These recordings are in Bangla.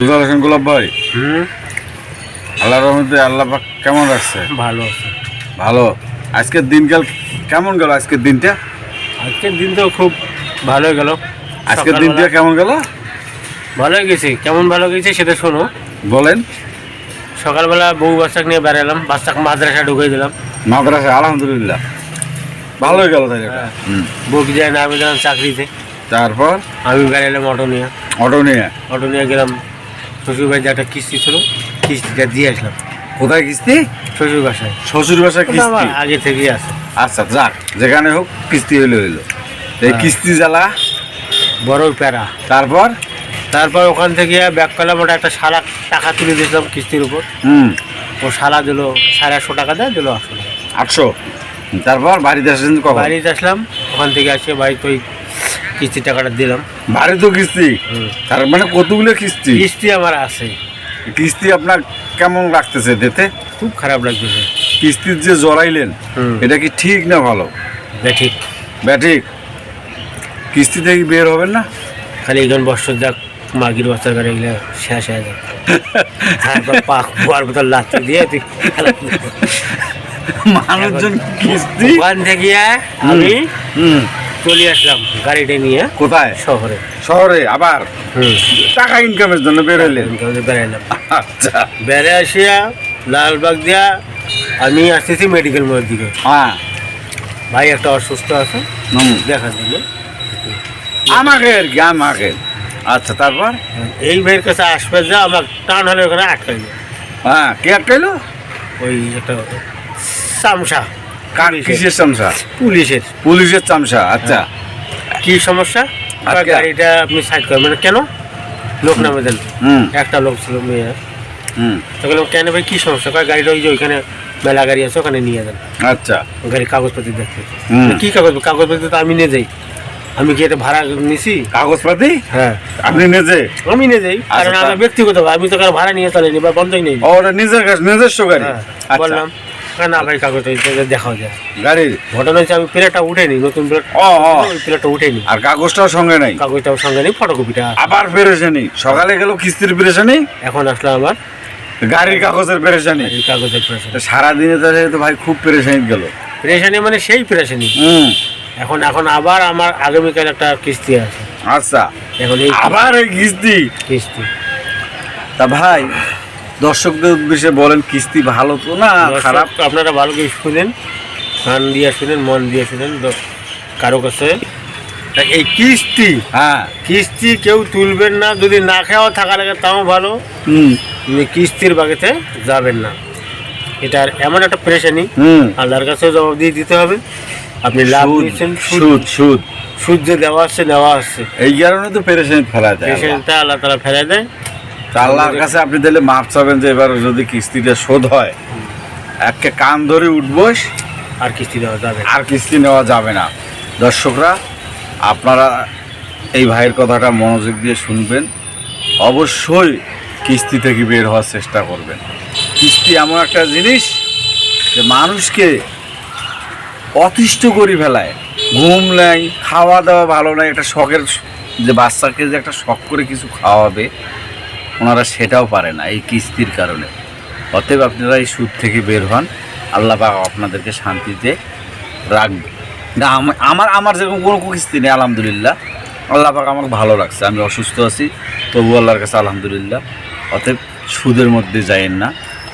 সুজাল হোসেন গোলাপ ভাই? হুম? আল্লাহ রহমতে আল্লাহ পাক কেমন রাখছে ভালো আছে। ভালো? আজকের দিনকাল কেমন গেল আজকের দিনটা? আজকের দিন তো খুব ভালো গেল। আজকের দিনটা কেমন গেল? ভালো গেছে। কেমন ভালো গেছে সেটা শোনো। বলেন। সকালবেলা বউ বাচ্চাকে নিয়ে বেড়ালাম বাচ্চাকে মাদ্রাসা ঢুকিয়ে দিলাম। মাদ্রাসা আলহামদুলিল্লাহ। ভালোই গেল তাই। হ্যাঁ। বউকে যায় না আমি গেলাম চাকরিতে। তারপর? আমি বেড়ালাম অটো নিয়ে। অটো নিয়ে? অটো নিয়ে গেলাম। শ্বশুর বাড়িতে একটা কিস্তি ছিল কিস্তিটা দিয়ে আসলাম। কোথায় কিস্তি? শ্বশুর বাসায়। শ্বশুর বাসা কিস্তি? আগে থেকেই আছে। আচ্ছা যাক যেখানে হোক কিস্তি হইল হইল। এই হ্যাঁ। কিস্তি জ্বালা? বড় প্যারা। তারপর? তারপর ওখান থেকে ব্যাক করলাম ওটা একটা সারা টাকা তুলে দিয়েছিলাম কিস্তির উপর। হুম। ও সারা দিল সাড়ে আটশো টাকা দেয় দিল আটশো আটশো? তারপর বাড়িতে আসেন কখন? বাড়িতে আসলাম ওখান থেকে আসে বাড়িতে ওই কিস্তির টাকাটা দিলাম। বাড়ি তো কিস্তি। তার মানে কতগুলো কিস্তি? কিস্তি আমার আছে। কিস্তি আপনার কেমন লাগতেছে দিতে? খুব খারাপ লাগতেছে। কিস্তির যে জড়াইলেন। এটা কি ঠিক না ভালো? ঠিক। ব্যাঠিক কিস্তি থেকে বের হবেন না? খালি এখানে বছর যাক মাগির বছর করে এগুলো শেষ হয়ে যাক তারপর পাক পোয়ার মতো লাত্তি দিয়ে তুই মানুষজন কিস্তি? ওখান থেকে আমি চলে আসলাম গাড়িটা নিয়ে কোথায়? শহরে। শহরে আবার? টাকা ইনকামের জন্য বের হইলেন? বেড়াইলাম আচ্ছা। বেড়ে আসিয়া লালবাগ দিয়া আমি আসতেছি মেডিকেল মোড়ের দিকে। হ্যাঁ। ভাই একটা অসুস্থ আছে। দেখার জন্য। আমাকে আর কি আমাকে। আচ্ছা তারপর? এই ভাইয়ের কাছে আসবে যা আমার টান হলে ওখানে আটকাই যায়। হ্যাঁ কে আটকাইলো? ওই একটা চামচা কার কিসের চামচা। পুলিশের। পুলিশের চামচা আচ্ছা। কি সমস্যা? আচ্ছা। গাড়িটা আপনি সাইড করেন। মানে কেন? লোক নামে দেন। হুম। একটা লোক ছিল মেয়ে। হুম। তখন কেন ভাই কি সমস্যা? কয় গাড়িটা ওই যে ওইখানে মেলা গাড়ি আছে ওখানে নিয়ে যান। আচ্ছা। ওই গাড়ির কাগজপাতি দেখতে। কি কাগজ? কাগজপাতি তো আমি নিয়ে যাই আমি কি এটা ভাড়া নিছি? কাগজপাতি? হ্যাঁ। আপনি নিজে? আমি নিয়ে যাই কারণ আমার ব্যক্তিগত আমি তো কারও ভাড়া নিয়ে চালিনি বা বন্ধই নেই। ওটা নিজের কাছে নিজস্ব গাড়ি? হ্যাঁ, আচ্ছা। বললাম না ভাই কাগজ দেখাও যায়। গাড়ির? ঘটনা হচ্ছে আমি প্লেটটা উঠেনি নতুন প্লেট ও প্লেটটা উঠেনি আর কাগজটাও সঙ্গে নাই? কাগজটাও সঙ্গে নেই ফটোকপিটা। আবার পেরেছানি সকালে গেল কিস্তির পেরেছানি এখন আসলো আমার গাড়ির কাগজের পেরেছানি কাগজের প্রেশানি। সারাদিনে তাহলে তো ভাই খুব পেরেছানি গেল। প্রেশানি মানে সেই প্রেশানি। হুম। এখন এখন আবার আমার আগামীকাল একটা কিস্তি আছে। আচ্ছা। এখন আবার এই কিস্তি? কিস্তি। তা ভাই দর্শকদের উদ্দেশ্যে বলেন কিস্তি ভালো তো না খারাপ? আপনারা ভালো করে শুনেন কান দিয়ে শুনেন মন দিয়ে শুনেন কারও কাছে। এই কিস্তি হ্যাঁ। কিস্তি কেউ তুলবেন না যদি না খাওয়া থাকা লাগে তাও ভালো। কিস্তির বাগেতে যাবেন না। এটার এমন একটা প্রেশানি। হুম। আল্লাহর কাছে জবাব দিয়ে দিতে হবে। আপনি লাভ সুদ নিচ্ছেন সুদ। সুদ সুদ। যে দেওয়া আসছে নেওয়া আসছে। এই কারণে তো পেরেশানি ফেলা যায়। পেশেন্টটা আল্লাহ। তালা ফেলে দেয়। আল্লাহর কাছে আপনি তাহলে মাপ চাবেন যে এবার যদি কিস্তিটা শোধ হয় একে কান ধরে উঠবস আর কিস্তি দেওয়া যাবে আর কিস্তি নেওয়া যাবে না। দর্শকরা আপনারা এই ভাইয়ের কথাটা মনোযোগ দিয়ে শুনবেন। অবশ্যই কিস্তি থেকে বের হওয়ার চেষ্টা করবেন। কিস্তি এমন একটা জিনিস যে মানুষকে অতিষ্ঠ করে ফেলায়। ঘুম নাই খাওয়া দাওয়া ভালো নাই একটা শখের যে বাচ্চাকে যে একটা শখ করে কিছু খাওয়াবে ওনারা সেটাও পারে না এই কিস্তির কারণে। অতএব আপনারা এই সুদ থেকে বের হন, আল্লাহ আপনাদেরকে শান্তিতে রাখবে। না, আম- আমার আমার যেরকম কোনো কিস্তি নেই, আলহামদুলিল্লাহ। আল্লাহ পাক আমাকে ভালো লাগছে আমি অসুস্থ আছি তবু আল্লাহর কাছে আলহামদুলিল্লাহ। অতএব সুদের মধ্যে যায়েন না,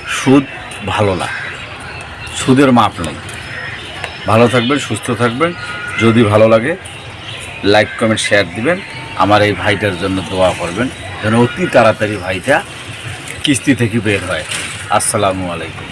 সুদ ভালো না। সুদের মাপ নেই। ভালো থাকবেন, সুস্থ থাকবেন, যদি ভালো লাগে লাইক কমেন্ট শেয়ার দিবেন। আমার এই ভাইটার জন্য দোয়া করবেন, যেন অতি তাড়াতাড়ি ভাইটা কিস্তি থেকে বের হয়। আসসালামু আলাইকুম।